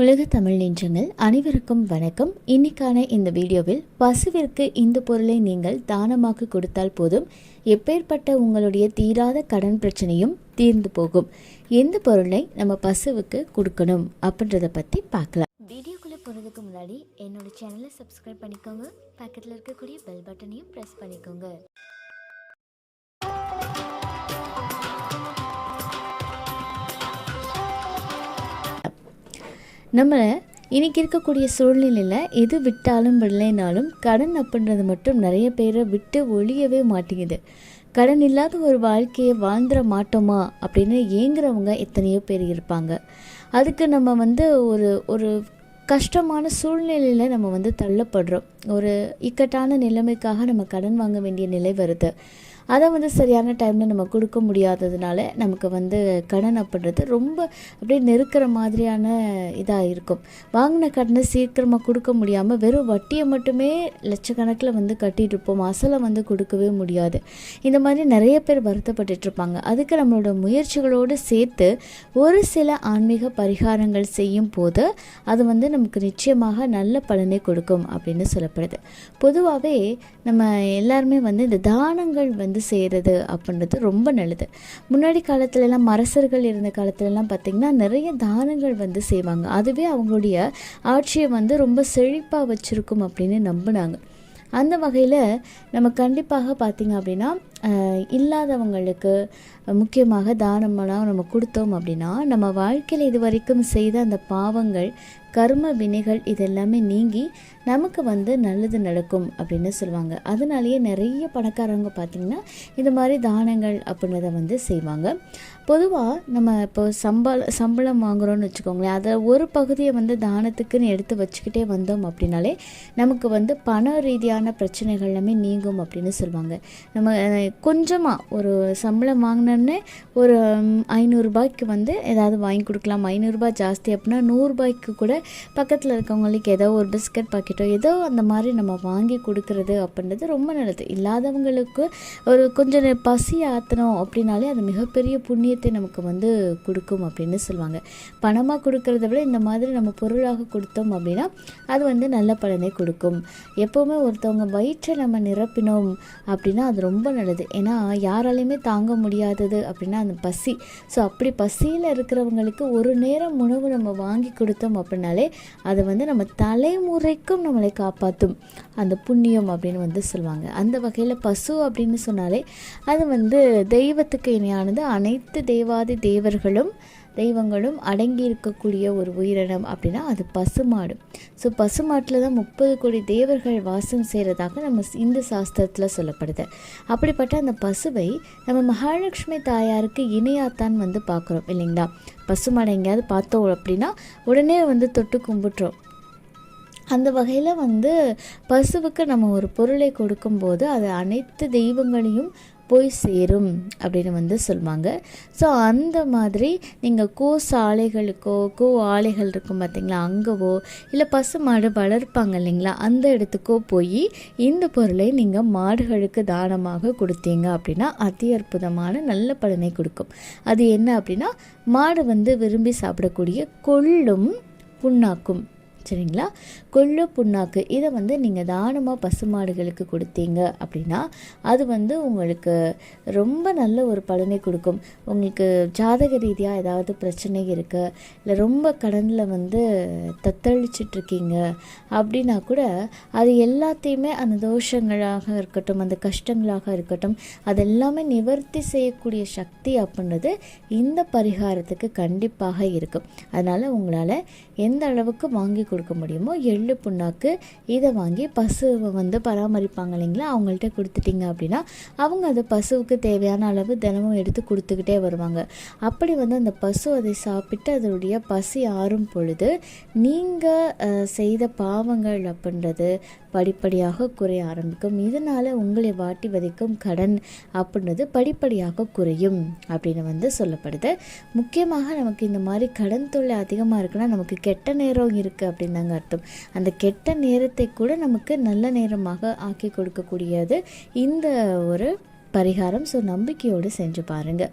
உலக தமிழ் நெஞ்சங்கள் அனைவருக்கும் வணக்கம். இன்னைக்கான இந்த வீடியோவில் பசுவிற்கு இந்த பொருளை நீங்கள் தானமாக கொடுத்தால் போதும் எப்பேற்பட்ட உங்களுடைய தீராத கடன் பிரச்சனையும் தீர்ந்து போகும். எந்த பொருளை நம்ம பசுவுக்கு கொடுக்கணும் அப்படின்றத பற்றி பார்க்கலாம். வீடியோக்குள்ளே போகிறதுக்கு முன்னாடி என்னோட சேனலை சப்ஸ்கிரைப் பண்ணிக்கோங்க. பக்கத்தில் இருக்கக்கூடிய பெல் பட்டனையும் ப்ரெஸ் பண்ணிக்கோங்க. நம்ம இன்றைக்கி இருக்கக்கூடிய சூழ்நிலையில் எது விட்டாலும் விடலைனாலும் கடன் அப்படின்றது மட்டும் நிறைய பேரை விட்டு ஒழியவே மாட்டேங்குது. கடன் இல்லாத ஒரு வாழ்க்கையை வாழ்ந்துட மாட்டோமா அப்படின்னு ஏங்குறவங்க எத்தனையோ பேர் இருப்பாங்க. அதுக்கு நம்ம வந்து ஒரு ஒரு கஷ்டமான சூழ்நிலையில் நம்ம வந்து தள்ளப்படுறோம். ஒரு இக்கட்டான நிலைமைக்காக நம்ம கடன் வாங்க வேண்டிய நிலை வருது. அதை வந்து சரியான டைமில் நம்ம கொடுக்க முடியாததுனால நமக்கு வந்து கடன் அப்படின்றது ரொம்ப அப்படியே நெருக்கிற மாதிரியான இதாக இருக்கும். வாங்கின கடனை சீக்கிரமாக கொடுக்க முடியாமல் வெறும் வட்டியை மட்டுமே லட்சக்கணக்கில் வந்து கட்டிகிட்டு இருப்போம். அசலை வந்து கொடுக்கவே முடியாது. இந்த மாதிரி நிறைய பேர் வருத்தப்பட்டுட்டு இருப்பாங்க. அதுக்கு நம்மளோட முயற்சிகளோடு சேர்த்து ஒரு சில ஆன்மீக பரிகாரங்கள் செய்யும் போது அது வந்து நமக்கு நிச்சயமாக நல்ல பலனை கொடுக்கும் அப்படின்னு சொல்லப்படுது. பொதுவாகவே நம்ம எல்லாருமே வந்து இந்த தானங்கள் வந்து செய்கிறது அப்படின்றது ரொம்ப நல்லது. முன்னாடி காலத்துலலாம் அரசர்கள் இருந்த காலத்துலலாம் பார்த்திங்கன்னா நிறைய தானங்கள் வந்து செய்வாங்க. அதுவே அவங்களுடைய ஆட்சியை வந்து ரொம்ப செழிப்பாக வச்சுருக்கும் அப்படின்னு நம்பினாங்க. அந்த வகையில் நம்ம கண்டிப்பாக பார்த்திங்க அப்படின்னா இல்லாதவங்களுக்கு முக்கியமாக தானமெல்லாம் நம்ம கொடுத்தோம் அப்படின்னா நம்ம வாழ்க்கையில் இது வரைக்கும் செய்த அந்த பாவங்கள் கர்ம வினைகள் இதெல்லாமே நீங்கி நமக்கு வந்து நல்லது நடக்கும் அப்படின்னு சொல்லுவாங்க. அதனாலேயே நிறைய பணக்காரங்க பார்த்திங்கன்னா இந்த மாதிரி தானங்கள் அப்படின்றத வந்து செய்வாங்க. பொதுவாக நம்ம இப்போ சம்பள சம்பளம் வாங்குகிறோம்னு வச்சுக்கோங்களேன். அதை ஒரு பகுதியை வந்து தானத்துக்குன்னு எடுத்து வச்சுக்கிட்டே வந்தோம் அப்படின்னாலே நமக்கு வந்து பண ரீதியான பிரச்சனைகள் எல்லாமே நீங்கும் அப்படின்னு சொல்லுவாங்க. நம்ம கொஞ்சமாக ஒரு சம்பளம் வாங்கினோன்னே ஒரு ஐநூறுரூபாய்க்கு வந்து ஏதாவது வாங்கி கொடுக்கலாம். ஐநூறுரூபா ஜாஸ்தி அப்படின்னா நூறுரூபாய்க்கு கூட பக்கத்தில் இருக்கவங்களுக்கு ஏதோ ஒரு பிஸ்கட் பாக்கெட்டோ ஏதோ அந்த மாதிரி நம்ம வாங்கி கொடுக்கறது அப்படின்றது ரொம்ப நல்லது. இல்லாதவங்களுக்கு ஒரு கொஞ்சம் பசி ஆற்றணும் அப்படின்னாலே அது மிகப்பெரிய புண்ணியத்தை நமக்கு வந்து கொடுக்கும் அப்படின்னு சொல்லுவாங்க. பணமாக கொடுக்கறத விட இந்த மாதிரி நம்ம பொருளாக கொடுத்தோம் அப்படின்னா அது வந்து நல்ல பலனை கொடுக்கும். எப்போவுமே ஒருத்தவங்க வயிற்றை நம்ம நிரப்பினோம் அப்படின்னா அது ரொம்ப நல்லது. ஏன்னா யாராலையுமே தாங்க முடியாதது அப்படின்னா அந்த பசி. ஸோ அப்படி பசியில் இருக்கிறவங்களுக்கு ஒரு நேரம் உணவு நம்ம வாங்கி கொடுத்தோம் அப்படின்னாலே அது வந்து நம்ம தலைமுறைக்கும் நம்மளை காப்பாற்றும் அந்த புண்ணியம் அப்படின்னு வந்து சொல்லுவாங்க. அந்த வகையில் பசு அப்படின்னு சொன்னாலே அது வந்து தெய்வத்துக்கு இணையானது. அனைத்து தேவாதி தேவர்களும் தெய்வங்களும் அடங்கி இருக்கக்கூடிய ஒரு உயிரினம் அப்படின்னா அது பசுமாடு. ஸோ பசுமாட்டில் தான் முப்பது கோடி தேவர்கள் வாசம் செய்கிறதாக நம்ம இந்து சாஸ்திரத்தில் சொல்லப்படுது. அப்படிப்பட்ட அந்த பசுவை நம்ம மகாலட்சுமி தாயாருக்கு இணையாத்தான் வந்து பார்க்குறோம் இல்லைங்களா? பசுமாடை எங்கேயாவது பார்த்தோம் அப்படின்னா உடனே வந்து தொட்டு கும்பிட்றோம் அந்த வகையில் வந்து பசுவுக்கு நம்ம ஒரு பொருளை கொடுக்கும்போது அது அனைத்து தெய்வங்களையும் போய் சேரும் அப்படின்னு வந்து சொல்லுவாங்க ஸோ அந்த மாதிரி நீங்கள் கோ சாலைகளுக்கோ கோ ஆலைகள் இருக்கும் பார்த்தீங்களா அங்கேவோ இல்லை பசு மாடு வளர்ப்பாங்க இல்லைங்களா அந்த இடத்துக்கோ போய் இந்த பொருளை நீங்கள் மாடுகளுக்கு தானமாக கொடுத்தீங்க அப்படின்னா அதி அற்புதமான நல்ல பலனை கொடுக்கும். அது என்ன அப்படின்னா மாடு வந்து விரும்பி சாப்பிடக்கூடிய கொள்ளும் புண்ணாக்கும். சரிங்களா? கொள்ளு புண்ணாக்கு இதை வந்து நீங்கள் தானமாக பசுமாடுகளுக்கு கொடுத்தீங்க அப்படின்னா அது வந்து உங்களுக்கு ரொம்ப நல்ல ஒரு பலனை கொடுக்கும். உங்களுக்கு ஜாதக ரீதியாக ஏதாவது பிரச்சனை இருக்குது இல்லை ரொம்ப கடனில் வந்து தத்தளிச்சிட்ருக்கீங்க அப்படின்னா கூட அது எல்லாத்தையுமே அந்த தோஷங்களாக இருக்கட்டும் அந்த கஷ்டங்களாக இருக்கட்டும் அதெல்லாமே நிவர்த்தி செய்யக்கூடிய சக்தி அப்படின்றது இந்த பரிகாரத்துக்கு கண்டிப்பாக இருக்கும். அதனால் உங்களால் எந்த அளவுக்கு வாங்கி கொடுக்க முடியுமோ எள்ளு புண்ணாக்கு இதை வாங்கி பசுவை வந்து பராமரிப்பாங்க இல்லைங்களா? அவங்கள்ட்ட கொடுத்துட்டீங்க அப்படின்னா அவங்க அதை பசுவுக்கு தேவையான அளவு தினமும் எடுத்து கொடுத்துக்கிட்டே வருவாங்க. அப்படி வந்து அந்த பசு அதை சாப்பிட்டு அதனுடைய பசி ஆறும் பொழுது நீங்கள் செய்த பாவங்கள் அப்படின்றது படிப்படியாக குறைய ஆரம்பிக்கும். இதனால் உங்களை வாட்டி வதைக்கும் கடன் அப்படின்றது படிப்படியாக குறையும் அப்படின்னு வந்து சொல்லப்படுது. முக்கியமாக நமக்கு இந்த மாதிரி கடன் தொல்லை அதிகமாக இருக்குன்னா நமக்கு கெட்ட நேரம் இருக்குது அப்படின்னு தாங்க அர்த்தம். அந்த கெட்ட நேரத்தை கூட நமக்கு நல்ல நேரமாக ஆக்கி கொடுக்கக்கூடியது இந்த ஒரு பரிகாரம். ஸோ நம்பிக்கையோடு செஞ்சு பாருங்கள்